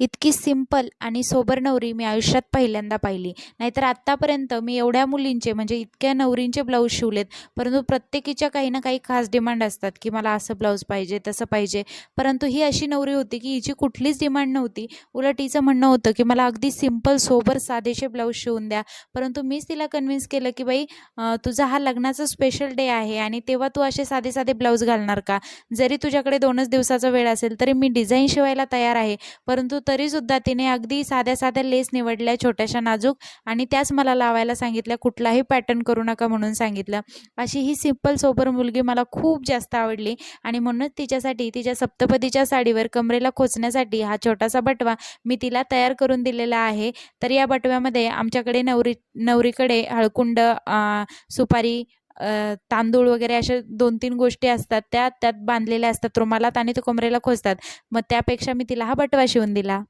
इतकी सिंपल आणि सोबर नवरी मी आयुष्यात पहिल्यांदा पाहिली. नाहीतर आत्तापर्यंत मी एवढ्या मुलींचे म्हणजे इतक्या नवरींचे ब्लाऊज शिवलेत परंतु प्रत्येकीच्या काही ना काही खास डिमांड असतात की मला असं ब्लाऊज पाहिजे तसं पाहिजे. परंतु ही अशी नवरी होती की हिची कुठलीच डिमांड नव्हती. उलट हिचं म्हणणं होतं की मला अगदी सिंपल सोबर साधेसे ब्लाऊज शिवून द्या. परंतु मीच तिला कन्व्हिन्स केलं की बाई तुझा हा लग्नाचा स्पेशल डे आहे आणि तेव्हा तू असे साधे साधे ब्लाऊज घालणार का? जरी तुझ्याकडे दोनच दिवसाचा वेळ असेल तरी मी डिझाईन शिवायला तयार आहे. परंतु तरीसुद्धा तिने अगदी साध्या साध्या लेस निवडल्या छोट्याशा नाजूक आणि त्याच मला लावायला सांगितल्या कुठलाही पॅटर्न करू नका म्हणून सांगितलं. अशी ही सिंपल सोबर मुलगी मला खूप जास्त आवडली आणि म्हणूनच तिच्यासाठी तिच्या सप्तपदीच्या साडीवर कमरेला खोचण्यासाठी हा छोटासा बटवा मी तिला तयार करून दिलेला आहे. तर या बटव्यामध्ये आमच्याकडे नवरी नवरीकडे हळकुंड सुपारी तांदूळ वगैरे अशा दोन तीन गोष्टी असतात त्या त्यात बांधलेल्या असतात रुमालात आणि तो कमरेला खोचतात. मग त्यापेक्षा मी तिला हा बटवा शिवून दिला.